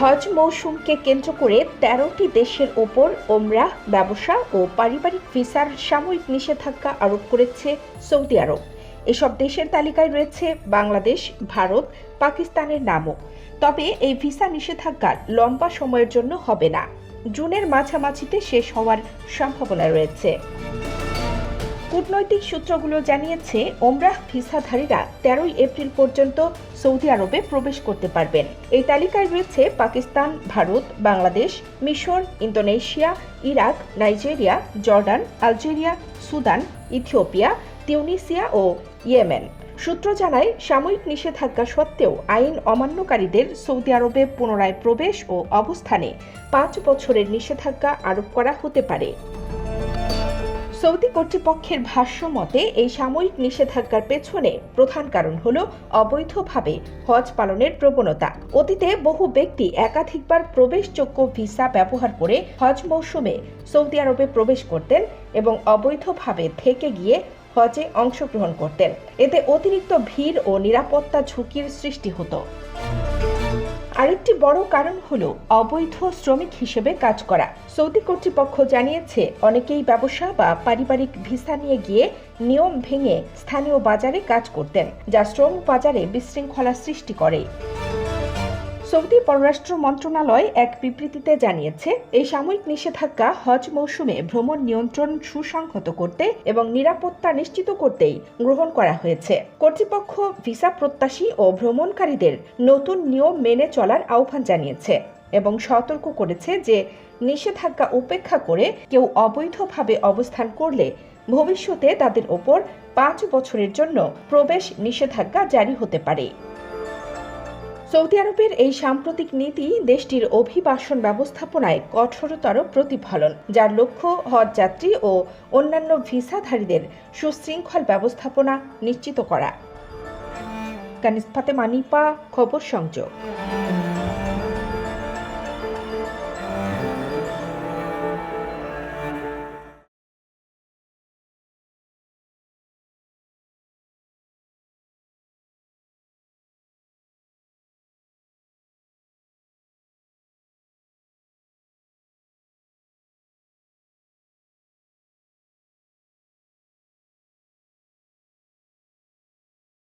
হজ মৌসুমকে কেন্দ্র করে তেরোটি দেশের ওপর ওমরাহ ব্যবসা ও পারিবারিক ভিসার সাময়িক নিষেধাজ্ঞা আরোপ করেছে সৌদি আরব। এসব দেশের তালিকায় রয়েছে বাংলাদেশ, ভারত, পাকিস্তানের নামও। তবে এই ভিসা নিষেধাজ্ঞা লম্বা সময়ের জন্য হবে না। জুনের মাঝামাঝিতে শেষ হওয়ার সম্ভাবনা রয়েছে। কূটনৈতিক সূত্রগুলো জানিয়েছে, ওমরাহ ভিসাধারীরা তেরোই এপ্রিল পর্যন্ত সৌদি আরবে প্রবেশ করতে পারবেন। এই তালিকায় রয়েছে পাকিস্তান, ভারত, বাংলাদেশ, মিশর, Indonesia, Iraq, Nigeria, Jordan, Algeria, Sudan, Ethiopia, Tunisia ও ইয়েমেন। সূত্র জানায়, সাময়িক নিষেধাজ্ঞা সত্ত্বেও আইন অমান্যকারীদের সৌদি আরবে পুনরায় প্রবেশ ও অবস্থানে পাঁচ বছরের নিষেধাজ্ঞা আরোপ করা হতে পারে। কর্তৃপক্ষের ভাষ্য মতে, এই সাময়িক নিষেধাজ্ঞার পেছনে প্রধান কারণ হল অবৈধভাবে হজ পালনের প্রবণতা। অতীতে বহু ব্যক্তি একাধিকবার প্রবেশযোগ্য ভিসা ব্যবহার করে হজ মৌসুমে সৌদি আরবে প্রবেশ করতেন এবং অবৈধভাবে থেকে গিয়ে হজে অংশগ্রহণ করতেন। এতে অতিরিক্ত ভিড় ও নিরাপত্তা ঝুঁকির সৃষ্টি হতো। আরেকটি বড় কারণ হল অবৈধ শ্রমিক হিসেবে কাজ করা। সৌদি কর্তৃপক্ষ জানিয়েছে, অনেকেই ব্যবসা বা পারিবারিক ভিসা নিয়ে গিয়ে নিয়ম ভেঙে স্থানীয় বাজারে কাজ করতেন, যা শ্রম বাজারে বিশৃঙ্খলা সৃষ্টি করে। সৌদি পররাষ্ট্র মন্ত্রণালয় এক বিবৃতিতে জানিয়েছে, এই সাময়িক নিষেধাজ্ঞা হজ মৌসুমে ভ্রমণ নিয়ন্ত্রণ সুসংহত করতে এবং নিরাপত্তা নিশ্চিত করতেই গ্রহণ করা হয়েছে। কর্তৃপক্ষ ভিসা প্রত্যাশী ও ভ্রমণকারীদের নতুন নিয়ম মেনে চলার আহ্বান জানিয়েছে এবং সতর্ক করেছে যে নিষেধাজ্ঞা উপেক্ষা করে কেউ অবৈধভাবে অবস্থান করলে ভবিষ্যতে তাদের ওপর পাঁচ বছরের জন্য প্রবেশ নিষেধাজ্ঞা জারি হতে পারে। সৌদি আরবের এই সাম্প্রতিক নীতি দেশটির অভিবাসন ব্যবস্থাপনায় কঠোরতর প্রতিফলন, যার লক্ষ্য হজ যাত্রী ও অন্যান্য ভিসাধারীদের সুশৃঙ্খল ব্যবস্থাপনা নিশ্চিত করা। কানিস খবর সংযোগ।